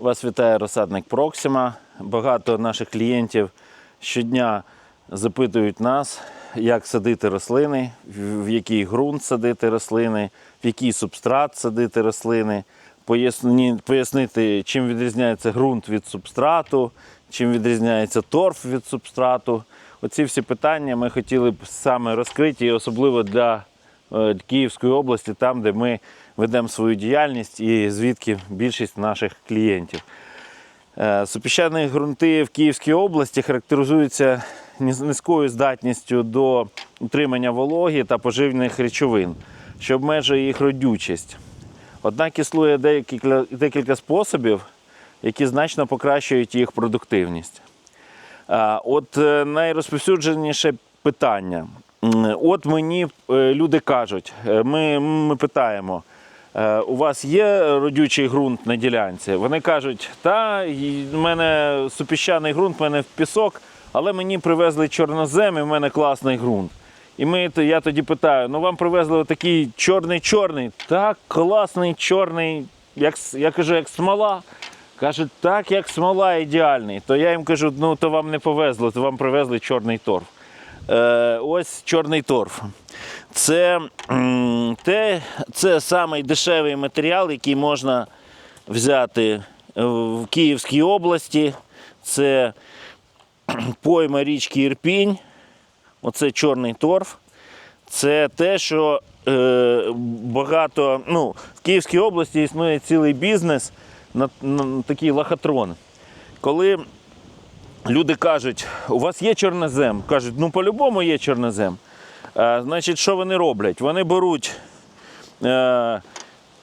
Вас вітає розсадник Проксима. Багато наших клієнтів щодня запитують нас, як садити рослини, в який ґрунт садити рослини, в який субстрат садити рослини, пояснити, чим відрізняється ґрунт від субстрату, чим відрізняється торф від субстрату. Оці всі питання ми хотіли б саме розкриті, особливо для е, Київської області, там, де ми ведемо свою діяльність і звідки більшість наших клієнтів. Е, Супіщані ґрунти в Київській області характеризуються низькою здатністю до утримання вологи та поживних речовин, що обмежує їх родючість. Однак існує декілька, декілька способів, які значно покращують їх продуктивність. От е, найрозповсюдженіше питання. От мені е, люди кажуть, е, ми, ми питаємо, е, у вас є родючий ґрунт на ділянці? Вони кажуть, та в мене супіщаний ґрунт, в мене в пісок, але мені привезли чорнозем і в мене класний ґрунт. І ми, я тоді питаю: ну вам привезли отакий чорний-чорний, так, класний чорний, як, я кажу, як смола. Кажуть, так, як смола ідеальний. То я їм кажу, ну то вам не повезло, то вам привезли чорний торф. Е, ось чорний торф. Це, те, це самий дешевий матеріал, який можна взяти в Київській області. Це пойма річки Ірпінь. Оце чорний торф. Це те, що е, багато. Ну, в Київській області існує цілий бізнес на, на такий лохотрон. Коли люди кажуть, у вас є чорнозем, кажуть, ну по-любому є чорнозем. А, значить, що вони роблять? Вони беруть е,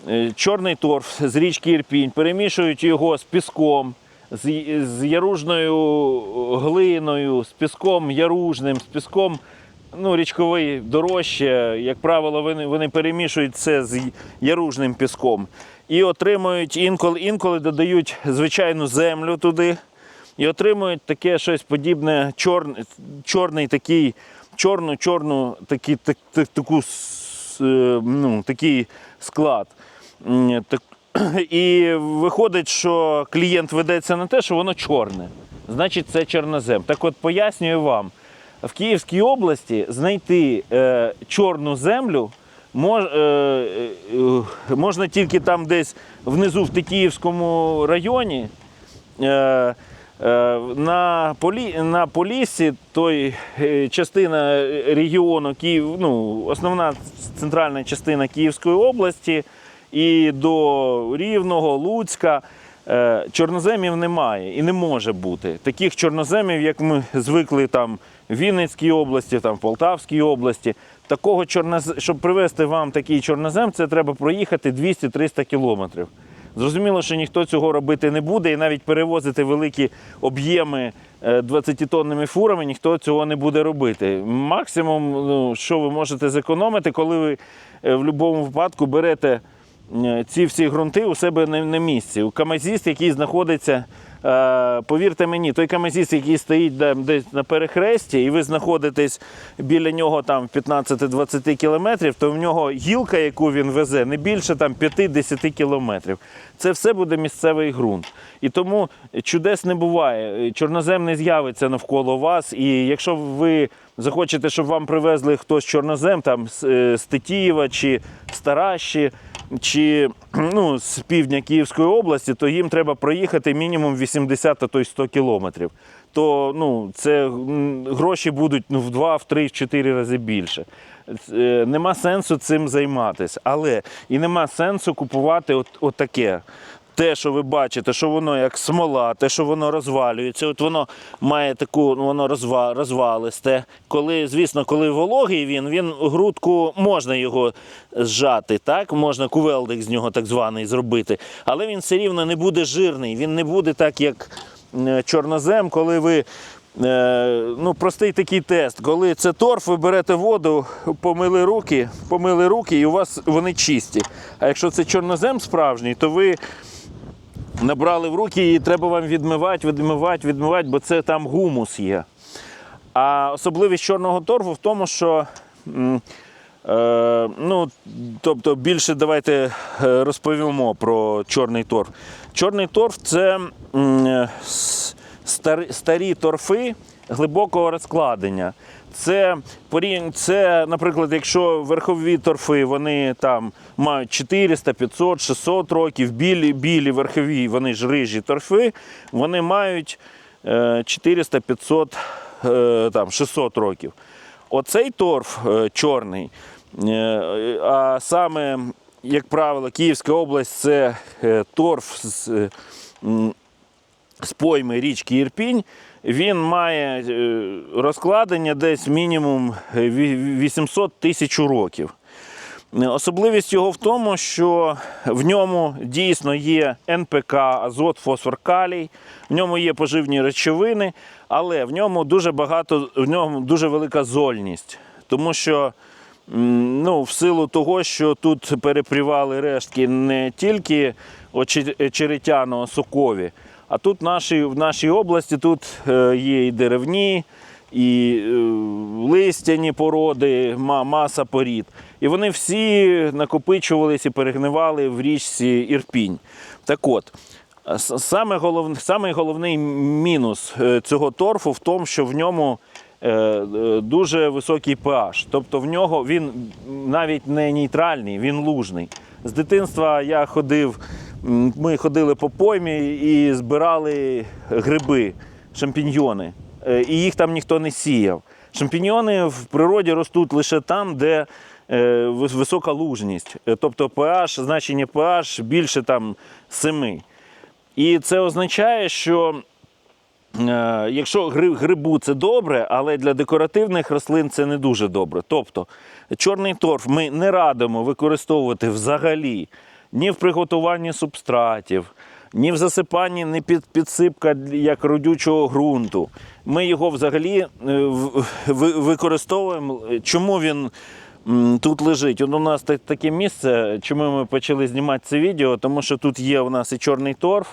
е, чорний торф з річки Ірпінь, перемішують його з піском, з, з яружною глиною, з піском яружним, з піском ну, річковий дорожче. Як правило, вони, вони перемішують це з яружним піском і отримують інколи, інколи додають звичайну землю туди і отримують таке щось подібне, чор, чорний такий, чорну, чорну такі, так, так, таку, е, ну, такий склад. І виходить, що клієнт ведеться на те, що воно чорне. Значить, це чорнозем. Так от пояснюю вам, в Київській області знайти е, чорну землю мож, е, е, можна тільки там десь внизу в Тетіївському районі. Е, на, полі, на Поліссі, той е, частина регіону Київ, ну, основна центральна частина Київської області і до Рівного, Луцька. е, Чорноземів немає і не може бути. Таких чорноземів, як ми звикли там в Вінницькій області, там в Полтавській області. Такого чорноз... щоб привезти вам такий чорнозем, це треба проїхати 200-300 кілометрів. Зрозуміло, що ніхто цього робити не буде, і навіть перевозити великі об'єми е, 20-тонними фурами ніхто цього не буде робити. Максимум, ну, що ви можете зекономити, коли ви е, в будь-якому випадку берете е, ці всі ґрунти у себе на, місці. У камазіст, який знаходиться, е, повірте мені, той камазіст, який стоїть десь на перехресті, і ви знаходитесь біля нього там 15-20 кілометрів, то в нього гілка, яку він везе, не більше там 5-10 кілометрів. Це все буде місцевий ґрунт. І тому чудес не буває. Чорнозем не з'явиться навколо вас. І якщо ви захочете, щоб вам привезли хтось чорнозем там з, е, Тетіїва чи з Таращі, чи ну, з півдня Київської області, то їм треба проїхати мінімум 80, а то й 100 кілометрів. То ну, це гроші будуть ну, в 2, в 3, в 4 рази більше. Е, Нема сенсу цим займатися. Але і нема сенсу купувати от, отаке. Те, що ви бачите, що воно як смола, те, що воно розвалюється, от воно має таку, воно розва, розвалисте. Коли, звісно, коли вологий він, він грудку можна його зжати, так? можна кувелдик з нього так званий зробити, але він все рівно не буде жирний, він не буде так, як е, чорнозем, коли ви. Е, ну, простий такий тест. Коли це торф, ви берете воду, помили руки, помили руки, і у вас вони чисті. А якщо це чорнозем справжній, то ви набрали в руки і треба вам відмивати, відмивати, відмивати, бо це там гумус є. А особливість чорного торфу в тому, що Е, ну, тобто більше давайте е, розповімо про чорний торф. Чорний торф це е, старі, старі торфи глибокого розкладення. Це, це, наприклад, якщо верхові торфи вони там мають 400, 500, 600 років, білі, білі верхові, вони ж рижі торфи, вони мають е, 400, 500, е, там, 600 років. Оцей торф е, чорний, е, а саме, як правило, Київська область це е, торф з, е, з пойми річки Ірпінь. Він має е, розкладення десь мінімум е, 800 тисяч років. Е, Особливість його в тому, що в ньому дійсно є НПК, азот, фосфор, калій, в ньому є поживні речовини, але в ньому дуже багато, в ньому дуже велика зольність. Тому що ну, в силу того, що тут перепрівали рештки не тільки очеретяного сокові, а тут в нашій, в нашій області тут е, є і деревні, і е, листяні породи, маса порід. І вони всі накопичувались і перегнивали в річці Ірпінь. Так от, саме голов, самий головний мінус е, цього торфу в тому, що в ньому дуже високий pH. Тобто в нього він навіть не нейтральний, він лужний. З дитинства я ходив, ми ходили по поймі і збирали гриби, шампіньйони. Е, І їх там ніхто не сіяв. Шампіньйони в природі ростуть лише там, де е, висока лужність. Е, Тобто pH, значення pH більше там 7. І це означає, що якщо грибу це добре, але для декоративних рослин це не дуже добре. Тобто чорний торф ми не радимо використовувати взагалі ні в приготуванні субстратів, ні в засипанні, ні під підсипка як родючого ґрунту. Ми його взагалі е, використовуємо. Чому він тут лежить? От у нас таке місце, чому ми почали знімати це відео, тому що тут є у нас і чорний торф,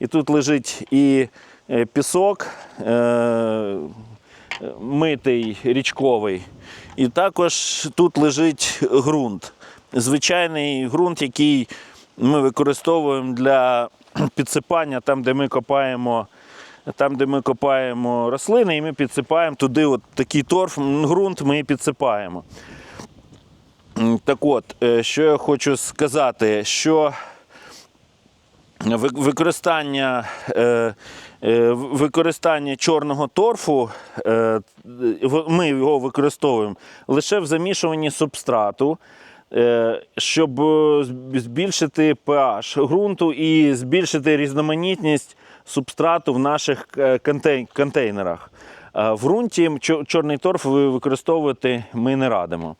і тут лежить і е, пісок е, митий річковий. І також тут лежить ґрунт. Звичайний ґрунт, який ми використовуємо для підсипання там, де ми копаємо. Там, де ми копаємо рослини, і ми підсипаємо туди от такий торф, ґрунт ми підсипаємо. Так от, е, що я хочу сказати, що Використання, е, е, використання чорного торфу, ми його використовуємо лише в замішуванні субстрату, щоб е, збільшити pH ґрунту і збільшити різноманітність субстрату в наших е, контейнерах. Е, В ґрунті чорний торф використовувати ми не радимо.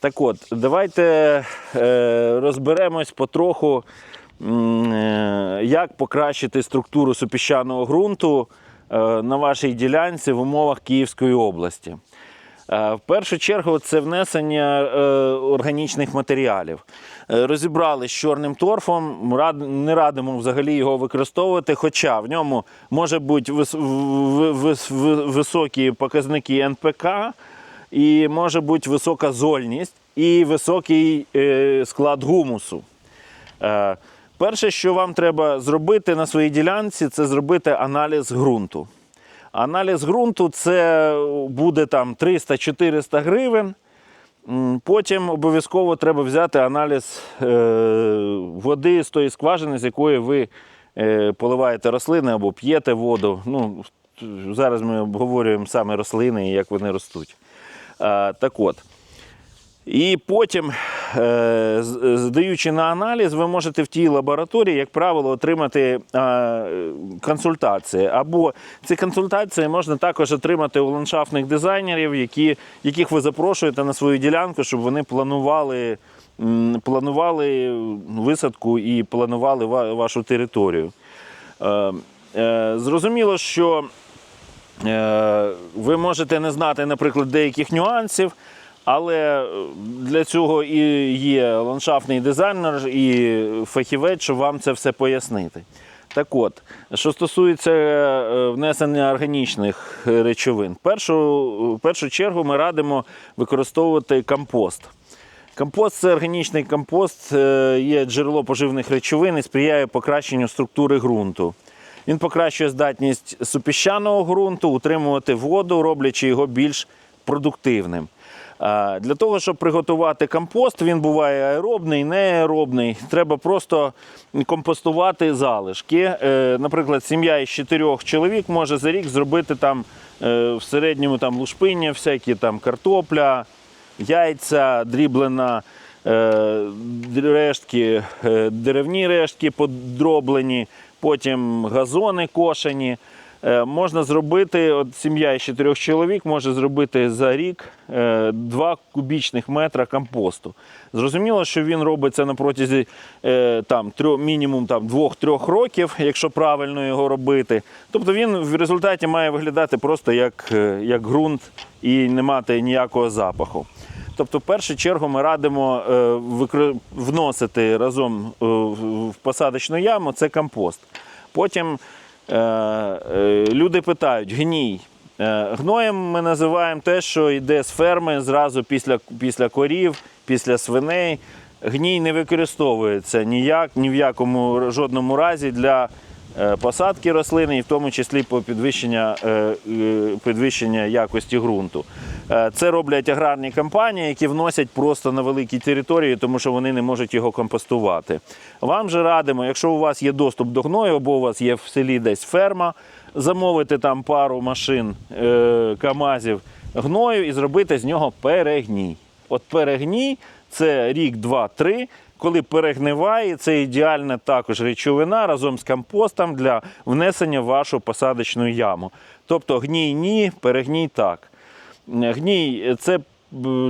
Так от, давайте е, розберемось потроху, е, як покращити структуру супіщаного ґрунту е, на вашій ділянці в умовах Київської області. Е, В першу чергу це внесення е, органічних матеріалів. Е, Розібрали з чорним торфом, не радимо взагалі його використовувати, хоча в ньому може бути високі показники НПК, і може бути висока зольність і високий склад гумусу. Перше, що вам треба зробити на своїй ділянці, це зробити аналіз ґрунту. Аналіз ґрунту це буде там 300-400 гривень. Потім обов'язково треба взяти аналіз е, води з тої скважини, з якої ви е, поливаєте рослини або п'єте воду. Ну, зараз ми обговорюємо саме рослини і як вони ростуть. Так от. І потім, е, здаючи на аналіз, ви можете в тій лабораторії, як правило, отримати е, консультації. Або ці консультації можна також отримати у ландшафтних дизайнерів, які, яких ви запрошуєте на свою ділянку, щоб вони планували, планували висадку і планували вашу територію. Е, Зрозуміло, що Ви можете не знати, наприклад, деяких нюансів, але е, для цього і є ландшафтний дизайнер і фахівець, щоб вам це все пояснити. Так от, що стосується е, внесення органічних речовин, в першу, в першу чергу ми радимо використовувати компост. Компост це органічний компост, е, є джерело поживних речовин і сприяє покращенню структури ґрунту. Він покращує здатність супіщаного ґрунту утримувати воду, роблячи його більш продуктивним. А, Для того, щоб приготувати компост, він буває аеробний, неаеробний. Треба просто компостувати залишки. Е, Наприклад, сім'я із чотирьох чоловік може за рік зробити там е, в середньому там лушпиння, всякі там картопля, яйця, дріблена, е, рештки, е, деревні рештки подроблені, потім газони кошені. Е, Можна зробити, от сім'я із чотирьох чоловік може зробити за рік 2 кубічних метра компосту. Зрозуміло, що він робиться на протязі е, там, трьох, мінімум там, 2-3 років, якщо правильно його робити. Тобто він в результаті має виглядати просто як, е, як ґрунт і не мати ніякого запаху. Тобто, в першу чергу ми радимо е, вносити разом е, в посадочну яму це компост. Потім е, е, люди питають: гній. Е, Гноєм ми називаємо те, що йде з ферми зразу після, після корів, після свиней. Гній не використовується ніяк, ні в якому жодному разі для е, посадки рослини, і в тому числі по підвищення, е, е, підвищення якості ґрунту. Е, Це роблять аграрні компанії, які вносять просто на великі території, тому що вони не можуть його компостувати. Вам же радимо, якщо у вас є доступ до гною, або у вас є в селі десь ферма, замовити там пару машин е, КАМАЗів гною і зробити з нього перегній. От перегній це рік, два, три. Коли перегниває, це ідеальна також речовина разом з компостом для внесення в вашу посадочну яму. Тобто гній ні, перегній так. Гній це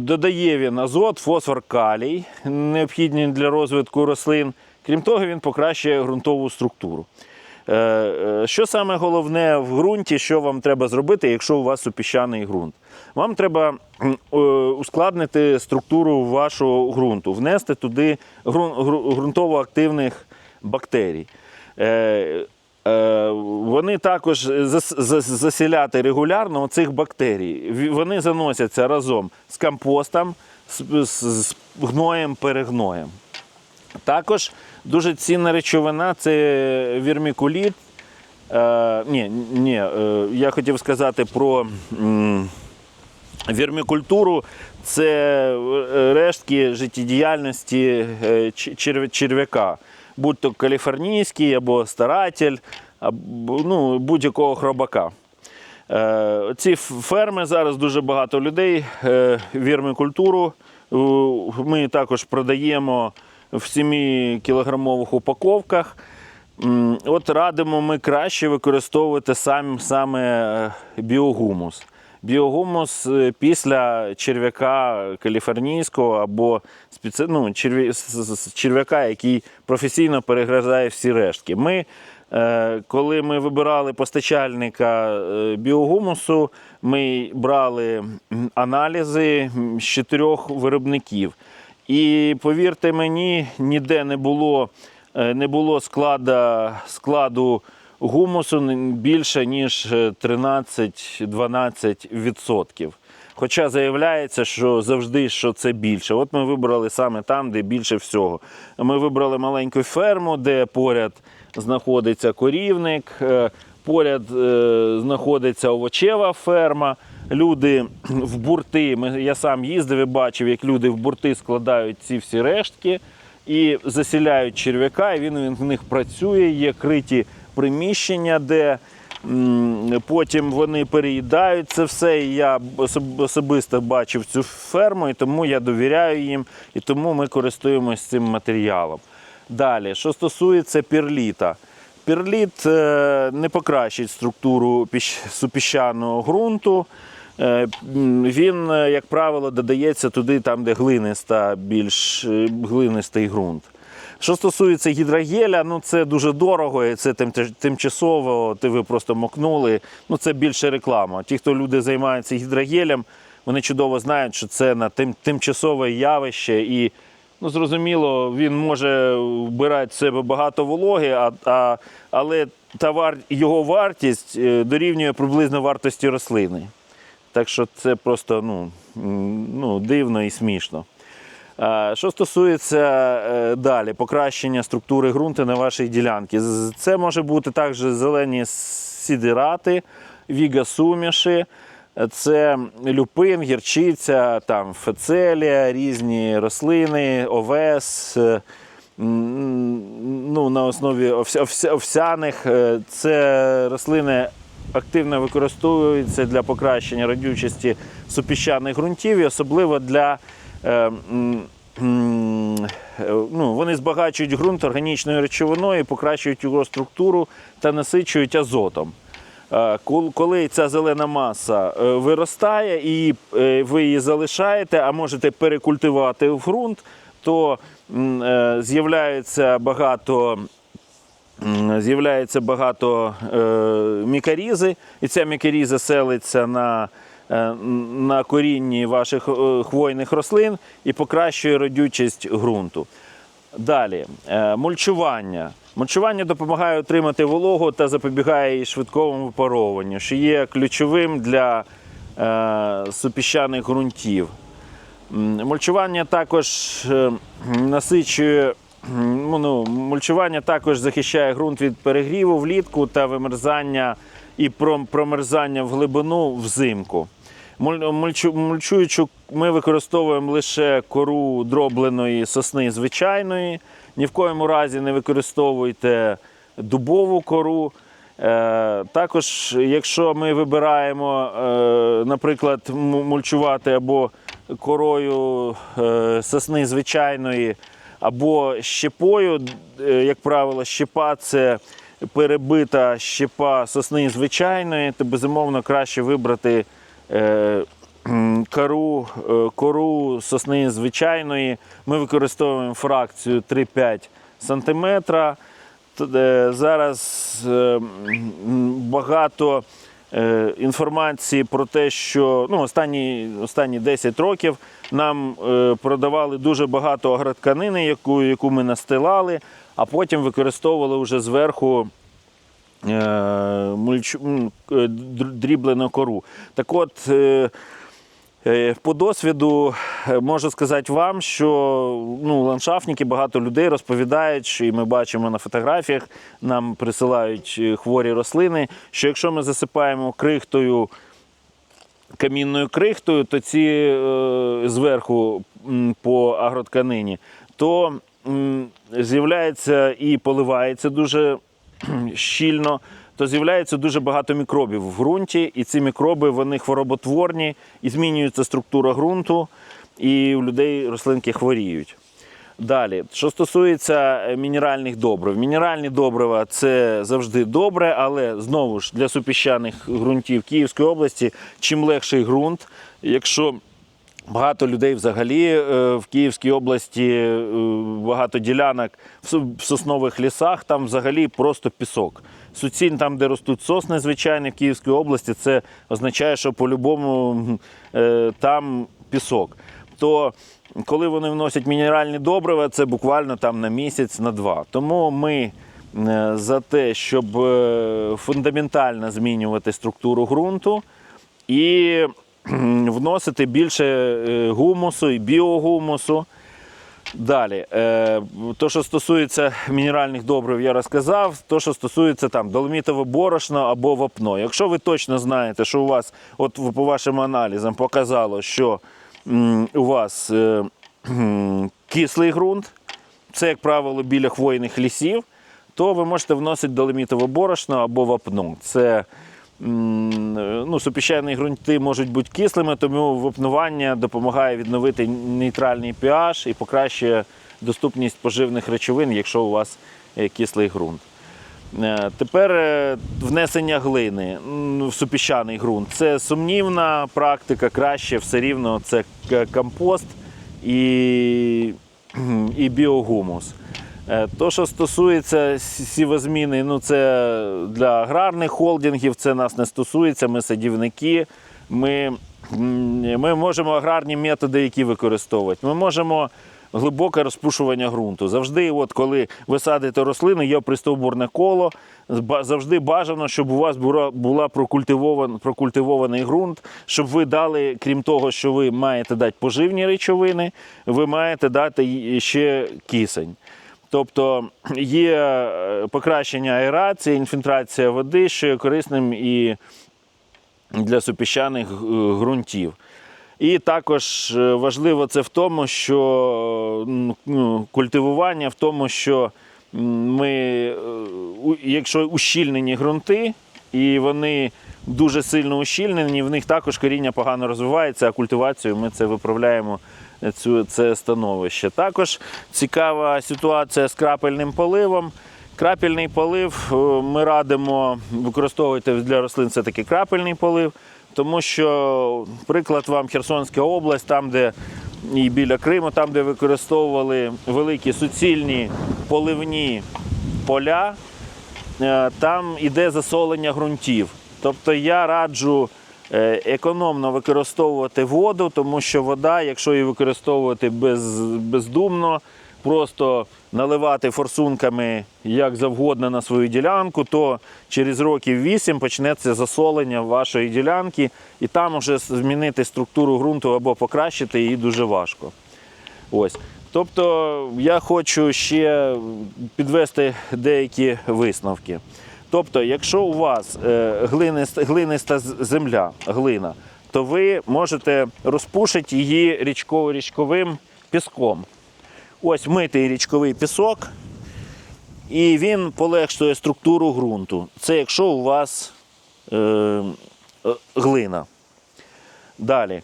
додає він азот, фосфор, калій, необхідні для розвитку рослин. Крім того, він покращує ґрунтову структуру. Е, е, Що саме головне в ґрунті, що вам треба зробити, якщо у вас супіщаний ґрунт? Вам треба е, ускладнити структуру вашого ґрунту, внести туди ґрунтово-активних бактерій. Е, Е, Вони також зас- зас- засіляти регулярно цих бактерій. Вони заносяться разом з компостом, з гноєм, перегноєм. Також дуже цінна речовина це вірмікуліт. Е, ні, ні, е, я хотів сказати про м, вірмікультуру. Це е, рештки життєдіяльності е, черв- черв'яка, будь то каліфорнійський або старатель, або ну, будь-якого хробака. Е, Ці ферми зараз дуже багато людей. е, Вірмикультуру е, ми також продаємо в 7-кілограмових упаковках. От радимо ми краще використовувати сам, саме е, біогумус. Біогумус е, після черв'яка каліфорнійського або спеці... ну, черв'яка, який професійно перегризає всі рештки. Ми, е, коли ми вибирали постачальника біогумусу, ми брали аналізи з чотирьох виробників. І повірте мені, ніде не було, е, не було склада, складу гумусу більше, ніж е, 13-12%. Хоча заявляється, що завжди що це більше. От ми вибрали саме там, де більше всього. Ми вибрали маленьку ферму, де поряд знаходиться корівник, е, поряд е, знаходиться овочева ферма. Люди в бурти, я сам їздив і бачив, як люди в бурти складають ці всі рештки і засіляють черв'яка, і він в них працює, є криті приміщення, де потім вони переїдають це все. І я особисто бачив цю ферму, і тому я довіряю їм, і тому ми користуємося цим матеріалом. Далі, що стосується перліта. Перліт е, не покращить структуру супіщаного ґрунту. Е, Він, е, як правило, додається туди, там, де глиниста, більш е, глинистий ґрунт. Що стосується гідрогеля, ну це дуже дорого, і це тимчасово, ти ви просто мокнули. Ну це більше реклама. Ті, хто люди займаються гідрогелем, вони чудово знають, що це на тим, тимчасове явище. І ну, зрозуміло, він може вбирати в себе багато вологи, а, а, але та його вартість дорівнює приблизно вартості рослини. Так що це просто ну, ну, дивно і смішно. Що стосується е, далі покращення структури ґрунту на вашій ділянці, це може бути також зелені сідирати, вігасуміші, це люпин, гірчиця, там, фецелія, різні рослини, овес. е, Ну, на основі овся- овся- овсяних Е, це рослини активно використовуються для покращення родючості супіщаних ґрунтів і особливо для е, е, ну, вони збагачують ґрунт органічною речовиною, покращують його структуру та насичують азотом. Е, Коли ця зелена маса виростає і ви її залишаєте, а можете перекультивувати в ґрунт, то з'являється багато З'являється багато е, мікорізи, і ця мікоріза селиться на, е, на корінні ваших е, хвойних рослин і покращує родючість ґрунту. Далі, мульчування. Мульчування допомагає отримати вологу та запобігає її швидкому випаровуванню, що є ключовим для супіщаних ґрунтів. Мульчування також насичує. М, Ну, мульчування також захищає ґрунт від перегріву влітку та вимерзання і промерзання в глибину взимку. Муль- Мульчуючу ми використовуємо лише кору дробленої сосни звичайної. Ні в коєму разі не використовуйте дубову кору. Е, також, якщо ми вибираємо, е, наприклад, мульчувати або корою е, сосни звичайної, або щепою, е, як правило, щепа це перебита щепа сосни звичайної, то безумовно краще вибрати е, кору, е, кору сосни звичайної. Ми використовуємо фракцію 3-5 см. Зараз багато інформації про те, що ну, останні, останні 10 років нам е, продавали дуже багато агротканини, яку, яку ми настилали, а потім використовували вже зверху е, мульчу- м, е, др- дріблену кору. Так от, е, Е, По досвіду е, можу сказати вам, що ну, ландшафтники, багато людей розповідають, що і ми бачимо на фотографіях, нам присилають е, хворі рослини, що якщо ми засипаємо крихтою, камінною крихтою, то ці е, зверху по агротканині, то з'являється і поливається дуже щільно, то з'являється дуже багато мікробів в ґрунті, і ці мікроби вони хвороботворні, і змінюється структура ґрунту, і у людей рослинки хворіють. Далі, що стосується е, мінеральних добрив, мінеральні добрива це завжди добре, але знову ж для супіщаних ґрунтів Київської області, чим легший ґрунт, якщо Багато людей взагалі е, в Київській області е, багато ділянок в соснових лісах, там взагалі просто пісок. Суцінь, там, де ростуть сосни, звичайно, в Київській області, це означає, що по-любому е, там пісок. То коли вони вносять мінеральні добрива, це буквально там на місяць, на два. Тому ми е, за те, щоб е, фундаментально змінювати структуру ґрунту і вносити більше гумусу і біогумусу. Далі, е, то, що стосується мінеральних добрив, я розказав. То, що стосується там доломітового борошна або вапно. Якщо ви точно знаєте, що у вас, от по вашим аналізам, показало, що у вас е, кислий ґрунт, це, як правило, біля хвойних лісів, то ви можете вносити доломітове борошно або вапно. Це ну, супіщані ґрунти можуть бути кислими, тому вапнування допомагає відновити нейтральний pH і покращує доступність поживних речовин, якщо у вас е, кислий ґрунт. Е, Тепер е, внесення глини в супіщаний ґрунт. Це сумнівна практика, краще все рівно це компост і, і біогумус. Е, То, що стосується сівозміни, ну це для аграрних холдингів, це нас не стосується. Ми садівники. Ми, ми можемо аграрні методи, які використовувати. Ми можемо глибоке розпушування ґрунту. Завжди, от коли ви садите рослину, є пристовбурне коло. Завжди бажано, щоб у вас була прокультивован, прокультивований ґрунт, щоб ви дали, крім того, що ви маєте дати поживні речовини, ви маєте дати ще кисень. Тобто є е, покращення аерації, інфільтрація води, що є корисним і для супіщаних е, ґрунтів. І також е, важливо це в тому, що ну, культивування в тому, що ми, якщо ущільнені ґрунти, і вони дуже сильно ущільнені, в них також коріння погано розвивається, а культивацією ми це виправляємо е, цю, це становище. Також цікава ситуація з крапельним поливом. Крапельний полив е, ми радимо використовувати для рослин все таки крапельний полив, тому що, приклад вам Херсонська область, там, де і біля Криму, там, де використовували великі суцільні поливні поля, е, там іде засолення ґрунтів. Тобто я раджу е, економно використовувати воду, тому що вода, якщо її використовувати без, бездумно, просто наливати форсунками як завгодно на свою ділянку, то через років 8 почнеться засолення вашої ділянки, і там уже змінити структуру ґрунту або покращити її дуже важко. Ось. Тобто я хочу ще підвести деякі висновки. Тобто, якщо у вас е, глиниста, глиниста земля, глина, то ви можете розпушити її річково річковим піском. Ось митий річковий пісок, і він полегшує структуру ґрунту. Це якщо у вас е, е, глина. Далі.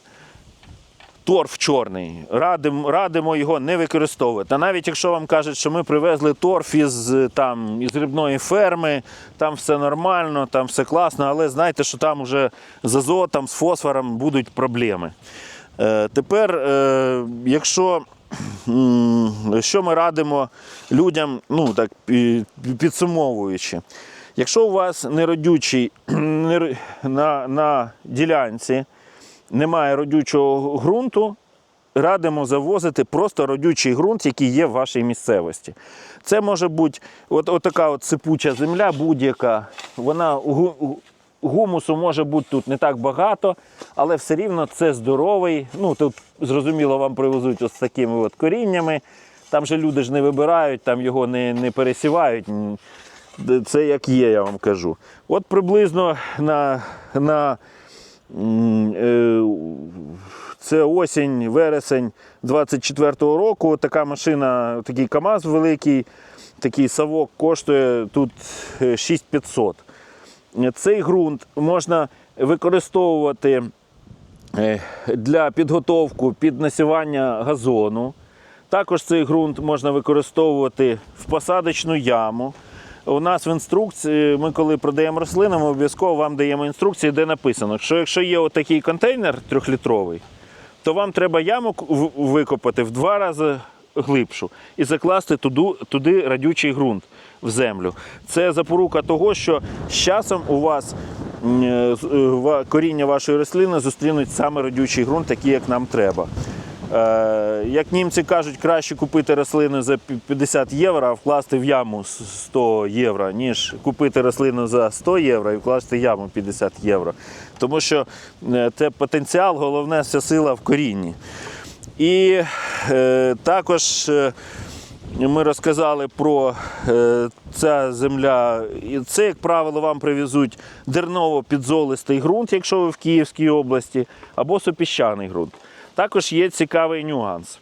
Торф чорний. Радимо, радимо його не використовувати. А навіть якщо вам кажуть, що ми привезли торф із, там, із рибної ферми, там все нормально, там все класно, але знайте, що там вже з азотом, з фосфором будуть проблеми. Е, тепер, е, якщо що ми радимо людям, ну так підсумовуючи, якщо у вас неродючий нер- на, на ділянці немає родючого ґрунту, радимо завозити просто родючий ґрунт, який є в вашій місцевості. Це може бути от, от така от сипуча земля, будь-яка. Вона гу- гу- гумусу може бути тут не так багато, але все рівно це здоровий. Ну, тут зрозуміло, вам привезуть ось такими от коріннями. Там же люди ж не вибирають, там його не, не пересівають. Це як є, я вам кажу. От приблизно на, на Це осінь, вересень 24-го року. Така машина, такий КАМАЗ великий, такий савок коштує тут е, 6500. Цей ґрунт можна використовувати е, для підготовки під насівання газону. Також цей ґрунт можна використовувати в посадочну яму. У нас в інструкції, ми коли продаємо рослини, ми обов'язково вам даємо інструкції, де написано, що якщо є отакий контейнер трьохлітровий, то вам треба яму викопати в два рази глибшу і закласти туди, туди радючий ґрунт в землю. Це запорука того, що з часом у вас е, е, коріння вашої рослини зустрінуть саме радючий ґрунт, такий, як нам треба. Е, Як німці кажуть, краще купити рослину за 50 євро, а вкласти в яму 100 євро, ніж купити рослину за 100 євро і вкласти яму 50 євро. Тому що це потенціал, головне вся сила в корінні. І е, також е, ми розказали про е, ця земля. І це, як правило, вам привезуть дерново-підзолистий ґрунт, якщо ви в Київській області, або супіщаний ґрунт. Також є цікавий нюанс.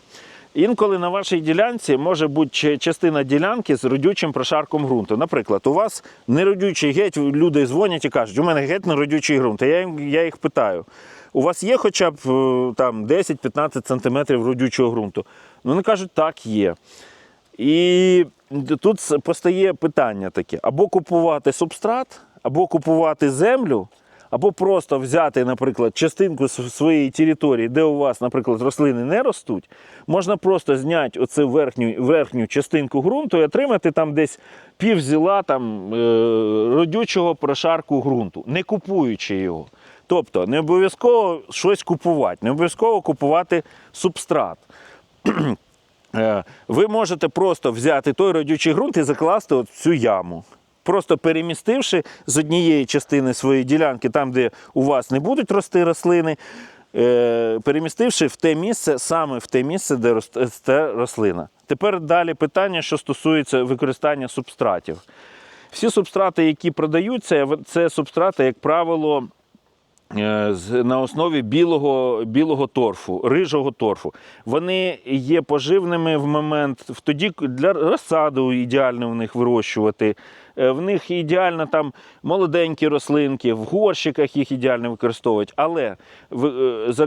Інколи на вашій ділянці може бути частина ділянки з родючим прошарком ґрунту. Наприклад, у вас неродючий геть, люди дзвонять і кажуть, у мене геть неродючий ґрунт. А я, я їх питаю: у вас є хоча б е, там 10-15 сантиметрів родючого ґрунту? Ну, вони кажуть, так, є. І тут постає питання таке: або купувати субстрат, або купувати землю, або просто взяти, наприклад, частинку своєї території, де у вас, наприклад, рослини не ростуть, можна просто зняти оцю верхню, верхню частинку ґрунту і отримати там десь пів зіла там, е, родючого прошарку ґрунту, не купуючи його. Тобто не обов'язково щось купувати, не обов'язково купувати субстрат. Е, Ви можете просто взяти той родючий ґрунт і закласти от цю яму. Просто перемістивши з однієї частини своєї ділянки, там, де у вас не будуть рости рослини, е, перемістивши в те місце, саме в те місце, де росте рослина. Тепер далі питання, що стосується використання субстратів. Всі субстрати, які продаються, це субстрати, як правило, на основі білого, білого торфу, рижого торфу. Вони є поживними в момент, в тоді для розсаду ідеально в них вирощувати. Е, В них ідеально там молоденькі рослинки, в горщиках їх ідеально використовують. Але е, е,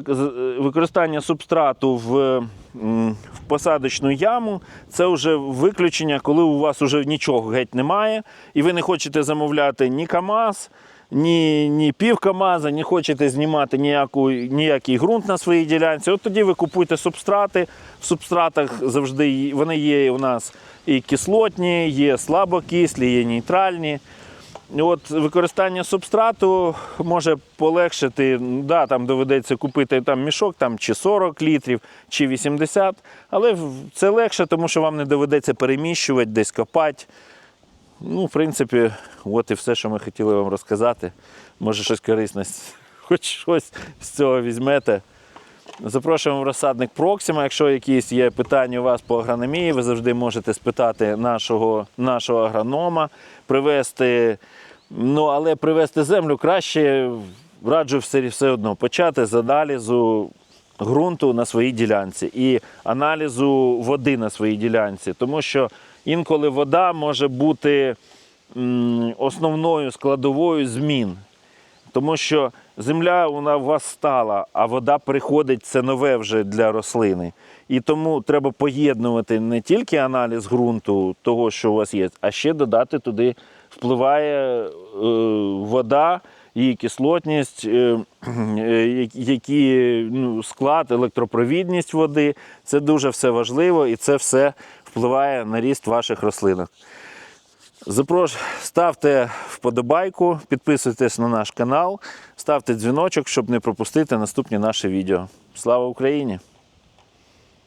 використання субстрату в, в посадочну яму це вже виключення, коли у вас вже нічого геть немає, і ви не хочете замовляти ні КАМАЗ, ні, ні пів КАМАЗа, не хочете знімати ніяку, ніякий ґрунт на своїй ділянці. От тоді ви купуєте субстрати. В субстратах завжди вони є у нас і кислотні, є слабокислі, є нейтральні. От використання субстрату може полегшити. Да, там доведеться купити там мішок там, чи 40 літрів, чи 80, але це легше, тому що вам не доведеться переміщувати, десь копати. Ну, в принципі, от і все, що ми хотіли вам розказати. Може, щось корисне, хоч щось з цього візьмете. Запрошуємо в розсадник Проксима. Якщо якісь є питання у вас по агрономії, ви завжди можете спитати нашого, нашого агронома, привезти. Ну, але привезти землю краще раджу все, все одно почати з аналізу ґрунту на своїй ділянці і аналізу води на своїй ділянці. Тому що інколи вода може бути основною складовою змін. Тому що земля вона у вас стала, а вода приходить це нове вже для рослини. І тому треба поєднувати не тільки аналіз ґрунту, того, що у вас є, а ще додати туди впливає е, вода, її кислотність, е, е, які ну, склад, електропровідність води. Це дуже все важливо і це все впливає на ріст ваших рослинок. Запрош... Ставте вподобайку, підписуйтесь на наш канал, ставте дзвіночок, щоб не пропустити наступні наші відео. Слава Україні!